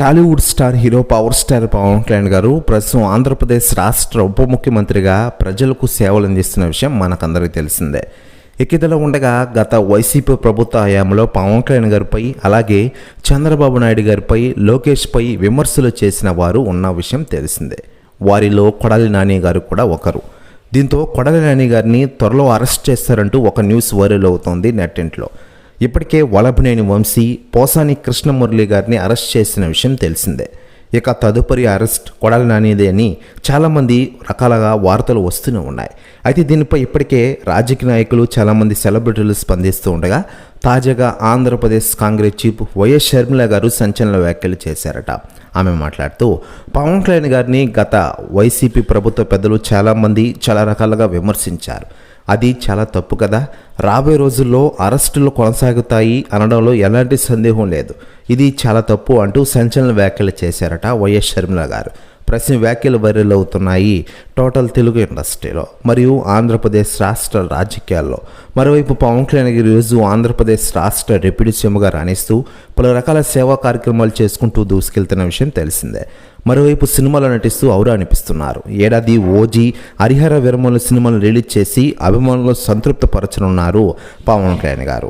Tollywood star hero power star Pawan Kalyan garu ప్రస్తుతం ఆంధ్రప్రదేశ్ రాష్ట్ర ఉప ముఖ్యమంత్రిగా ప్రజలకు సేవలు అందిస్తున్న విషయం మనకందరికీ తెలిసిందే. ఎక్కితలో ఉండగా గత వైసీపీ ప్రభుత్వ హయాంలో పవన్ కళ్యాణ్ గారిపై అలాగే చంద్రబాబు నాయుడు గారిపై లోకేష్పై విమర్శలు చేసిన వారు ఉన్న విషయం తెలిసిందే. వారిలో కొడాలి నాని గారు కూడా ఒకరు. దీంతో కొడాలి నాని గారిని త్వరలో అరెస్ట్ చేస్తారంటూ ఒక న్యూస్ వైరల్ అవుతోంది నెట్టింట్లో ఇప్పటికే వలభనేని వంశీ పోసాని కృష్ణమురళి గారిని అరెస్ట్ చేసిన విషయం తెలిసిందే. ఇక తదుపరి అరెస్ట్ కొడాలి నానిదే అని చాలామంది రకాలుగా వార్తలు వస్తూనే ఉన్నాయి. అయితే దీనిపై ఇప్పటికే రాజకీయ నాయకులు చాలామంది సెలబ్రిటీలు స్పందిస్తూ ఉండగా తాజాగా Andhra Pradesh Congress chief Y S Sharmila గారు సంచలన వ్యాఖ్యలు చేశారట. ఆమె మాట్లాడుతూ పవన్ కళ్యాణ్ గారిని గత వైసీపీ ప్రభుత్వ పెద్దలు చాలామంది చాలా రకాలుగా విమర్శించారు. అది చాలా తప్పు కదా. రాబోయే రోజుల్లో అరెస్టులు కొనసాగుతాయి అనడంలో ఎలాంటి సందేహం లేదు. ఇది చాలా తప్పు అంటూ సంచలన వ్యాఖ్యలు చేశారట వైఎస్ షర్మిల గారు. ప్రశ్న వ్యాఖ్యలు వైరల్ అవుతున్నాయి టోటల్ తెలుగు ఇండస్ట్రీలో మరియు ఆంధ్రప్రదేశ్ రాష్ట్ర రాజకీయాల్లో. మరోవైపు పవన్ కళ్యాణ్ గారి ఈరోజు ఆంధ్రప్రదేశ్ రాష్ట్ర డిప్యూటీ సీఎంగా రాణిస్తూ పలు రకాల సేవా కార్యక్రమాలు చేసుకుంటూ దూసుకెళ్తున్న విషయం తెలిసిందే. మరోవైపు సినిమాలో నటిస్తూ ఔరా అనిపిస్తున్నారు. ఏడాది ఓజీ హరిహర విరమణ సినిమాను రిలీజ్ చేసి అభిమానులు సంతృప్తిపరచనున్నారు పవన్ కళ్యాణ్ గారు.